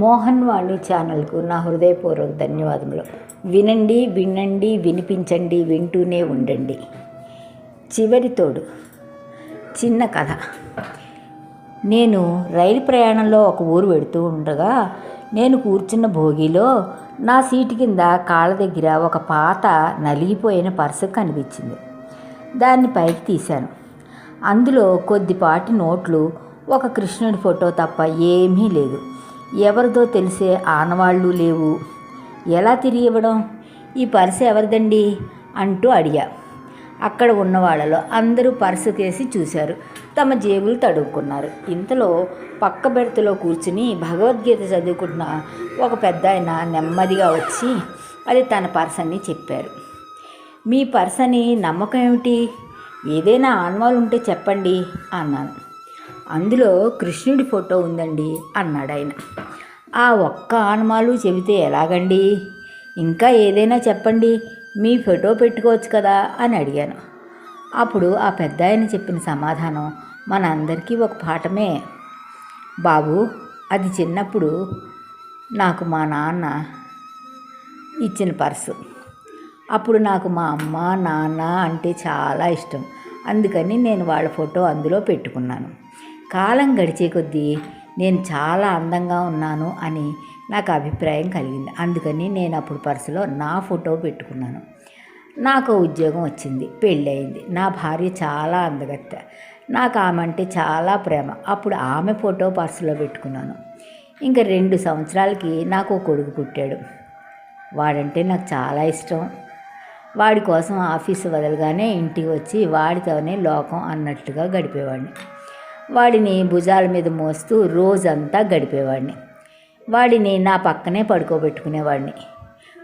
మోహన్ వాణి ఛానల్కు నా హృదయపూర్వక ధన్యవాదములు. వినండి వినండి వినిపించండి వింటూనే ఉండండి. చివరి తోడు చిన్న కథ. నేను రైలు ప్రయాణంలో ఒక ఊరు వెడుతూ ఉండగా నేను కూర్చున్న భోగిలో నా సీటు కింద కాళ్ళ దగ్గర ఒక పాత నలిగిపోయిన పర్సు కనిపించింది. దాన్ని పైకి తీశాను. అందులో కొద్దిపాటి నోట్లు ఒక కృష్ణుడి ఫోటో తప్ప ఏమీ లేదు. ఎవరిదో తెలిసే ఆనవాళ్ళు లేవు. ఎలా తిరిగి ఇవ్వడం? ఈ పర్సు ఎవరిదండి? అంటూ అడిగా. అక్కడ ఉన్న వాళ్ళలో అందరూ పర్సు కేసి చూశారు. తమ జేబులు తడుక్కున్నారు ఇంతలో పక్క బెర్తలో కూర్చుని భగవద్గీత చదువుకుంటున్న ఒక పెద్ద ఆయన నెమ్మదిగా వచ్చి అది తన పర్స్ అని చెప్పారు. మీ పర్స్ అని నమ్మకం ఏమిటి? ఏదైనా ఆనవాళ్ళు ఉంటే చెప్పండి అన్నాను. అందులో కృష్ణుడి ఫోటో ఉందండి అన్నాడు ఆయన. ఆ ఒక్క ఆనమాలు చెబితే ఎలాగండి? ఇంకా ఏదైనా చెప్పండి మీ ఫోటో పెట్టుకోవచ్చు కదా అని అడిగాను. అప్పుడు ఆ పెద్ద ఆయన చెప్పిన సమాధానం మనందరికీ ఒక పాఠమే. బాబు అది చిన్నప్పుడు నాకు మా నాన్న ఇచ్చిన పర్సు. అప్పుడు నాకు మా అమ్మ నాన్న అంటే చాలా ఇష్టం. అందుకని నేను వాళ్ళ ఫోటో అందులో పెట్టుకున్నాను. కాలం గడిచే కొద్దీ నేను చాలా అందంగా ఉన్నాను అని నాకు అభిప్రాయం కలిగింది. అందుకని నేను అప్పుడు పర్సులో నా ఫోటో పెట్టుకున్నాను. నాకు ఉద్యోగం వచ్చింది పెళ్ళయింది. నా భార్య చాలా అందగత్త. నాకు ఆమె అంటే చాలా ప్రేమ. అప్పుడు ఆమె ఫోటో పర్సులో పెట్టుకున్నాను. ఇంకా రెండు సంవత్సరాలకి నాకు కొడుకు పుట్టాడు. వాడంటే నాకు చాలా ఇష్టం. వాడి కోసం ఆఫీసు వదలగానే ఇంటికి వచ్చి వాడితోనే లోకం అన్నట్టుగా గడిపేవాడిని. వాడిని భుజాల మీద మోస్తూ రోజంతా గడిపేవాడిని. వాడిని నా పక్కనే పడుకోబెట్టుకునేవాడిని.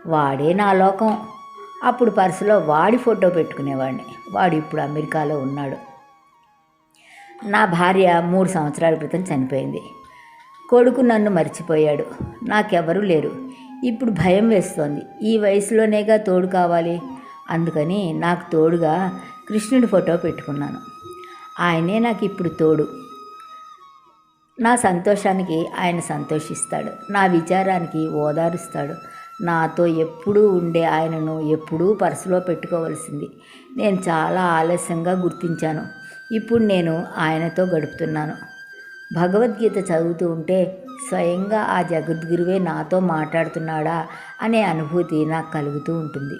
వాడే నా లోకం. అప్పుడు పర్సులో వాడి ఫోటో పెట్టుకునేవాడిని. వాడు ఇప్పుడు అమెరికాలో ఉన్నాడు. నా భార్య మూడు సంవత్సరాల క్రితం చనిపోయింది. కొడుకు నన్ను మర్చిపోయాడు. నాకెవరూ లేరు. ఇప్పుడు భయం వేస్తోంది. ఈ వయసులోనేగా తోడు కావాలి? అందుకని నాకు తోడుగా కృష్ణుడి ఫోటో పెట్టుకున్నాను. ఆయనే నాకు ఇప్పుడు తోడు. నా సంతోషానికి ఆయన సంతోషిస్తాడు. నా విచారానికి ఓదారుస్తాడు. నాతో ఎప్పుడూ ఉండే ఆయనను ఎప్పుడూ పర్సులో పెట్టుకోవలసింది. నేను చాలా ఆలస్యంగా గుర్తించాను. ఇప్పుడు నేను ఆయనతో గడుపుతున్నాను. భగవద్గీత చదువుతూ ఉంటే స్వయంగా ఆ జగద్గురువే నాతో మాట్లాడుతున్నాడా అనే అనుభూతి నాకు కలుగుతూ ఉంటుంది.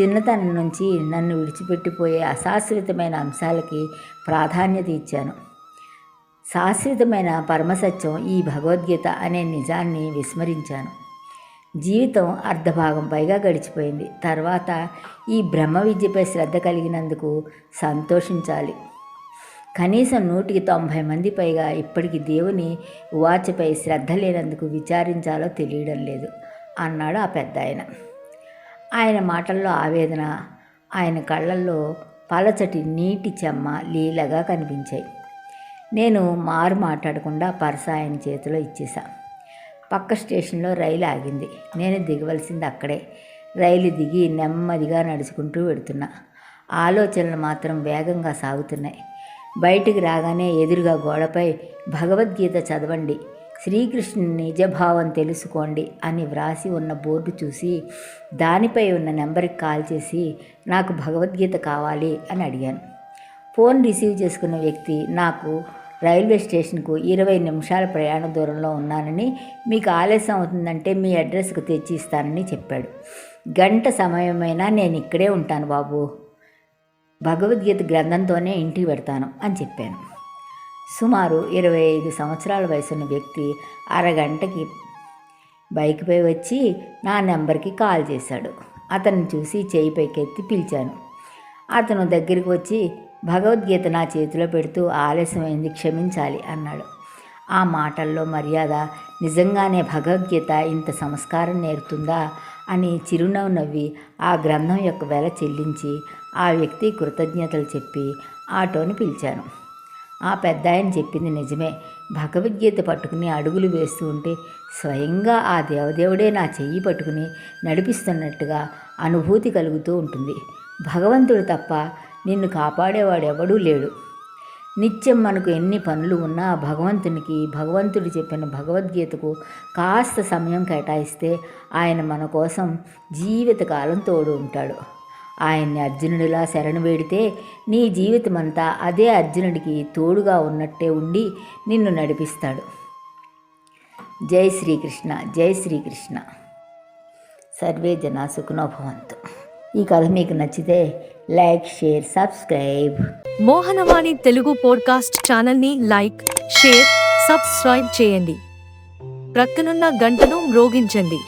చిన్నతనం నుంచి నన్ను విడిచిపెట్టిపోయే అశాశ్వతమైన అంశాలకి ప్రాధాన్యత ఇచ్చాను. శాశ్వతమైన పరమసత్యం ఈ భగవద్గీత అనే నిజాన్ని విస్మరించాను. జీవితం అర్ధభాగం పైగా గడిచిపోయింది. తర్వాత ఈ బ్రహ్మ విద్యపై శ్రద్ధ కలిగినందుకు సంతోషించాలి. కనీసం నూటికి తొంభై మంది పైగా ఇప్పటికి దేవుని వాచపై శ్రద్ధ లేనందుకు విచారించాలో తెలియడం లేదు అన్నాడు ఆ పెద్ద ఆయన ఆయన మాటల్లో ఆవేదన ఆయన కళ్ళల్లో పలచటి నీటి చెమ్మ లీలగా కనిపించాయి. నేను మారు మాట్లాడకుండా పర్స ఆయన చేతిలో ఇచ్చేసా పక్క స్టేషన్లో రైలు ఆగింది. నేను దిగవలసింది అక్కడే. రైలు దిగి నెమ్మదిగా నడుచుకుంటూ వెడుతున్నా. ఆలోచనలు మాత్రం వేగంగా సాగుతున్నాయి. బయటికి రాగానే ఎదురుగా గోడపై భగవద్గీత చదవండి. శ్రీకృష్ణుని నిజభావం తెలుసుకోండి అని వ్రాసి ఉన్న బోర్డు చూసి దానిపై ఉన్న నెంబర్కి కాల్ చేసి నాకు భగవద్గీత కావాలి అని అడిగాను. ఫోన్ రిసీవ్ చేసుకున్న వ్యక్తి నాకు రైల్వే స్టేషన్కు ఇరవై నిమిషాల ప్రయాణ దూరంలో ఉన్నానని మీకు ఆలస్యం అవుతుందంటే మీ అడ్రస్కు తెచ్చి ఇస్తానని చెప్పాడు. గంట సమయమైనా నేను ఇక్కడే ఉంటాను బాబు. భగవద్గీత గ్రంథంతోనే ఇంటికి పెడతాను అని చెప్పాను. సుమారు ఇరవై ఐదు సంవత్సరాల వయసున్న వ్యక్తి అరగంటకి బైక్పై వచ్చి నా నెంబర్కి కాల్ చేశాడు. అతన్ని చూసి చేయి పైకెత్తి పిలిచాను. అతను దగ్గరికి వచ్చి భగవద్గీత నా చేతిలో పెడుతూ ఆలస్యమైంది క్షమించాలి అన్నాడు. ఆ మాటల్లో మర్యాద నిజంగానే భగవద్గీత ఇంత సంస్కారం నేర్తుందా అని చిరునవ్వు నవ్వి ఆ గ్రంథం యొక్క వెల చెల్లించి ఆ వ్యక్తి కృతజ్ఞతలు చెప్పి ఆటోని పిలిచాను. ఆ పెద్ద ఆయన చెప్పింది నిజమే. భగవద్గీత పట్టుకుని అడుగులు వేస్తూ ఉంటే స్వయంగా ఆ దేవదేవుడే నా చెయ్యి పట్టుకుని నడిపిస్తున్నట్టుగా అనుభూతి కలుగుతూ ఉంటుంది. భగవంతుడు తప్ప నిన్ను కాపాడేవాడెవడూ లేడు. నిత్యం మనకు ఎన్ని పనులు ఉన్నా భగవంతునికి భగవంతుడు చెప్పిన భగవద్గీతకు కాస్త సమయం కేటాయిస్తే ఆయన మన కోసం జీవితకాలం తోడు ఉంటాడు. ఆయన్ని అర్జునుడిలా శరణు వేడితే నీ జీవితమంతా అదే అర్జునుడికి తోడుగా ఉన్నట్టే ఉండి నిన్ను నడిపిస్తాడు. జై శ్రీకృష్ణ జై శ్రీకృష్ణ. సర్వే జనా సుఖనో భవంతు. ఈ కథ మీకు నచ్చితే like share subscribe. Mohanavani Telugu podcast ఛానల్ని లైక్ షేర్ సబ్స్క్రైబ్ చేయండి. ప్రక్కనున్న గంటను మ్రోగించండి.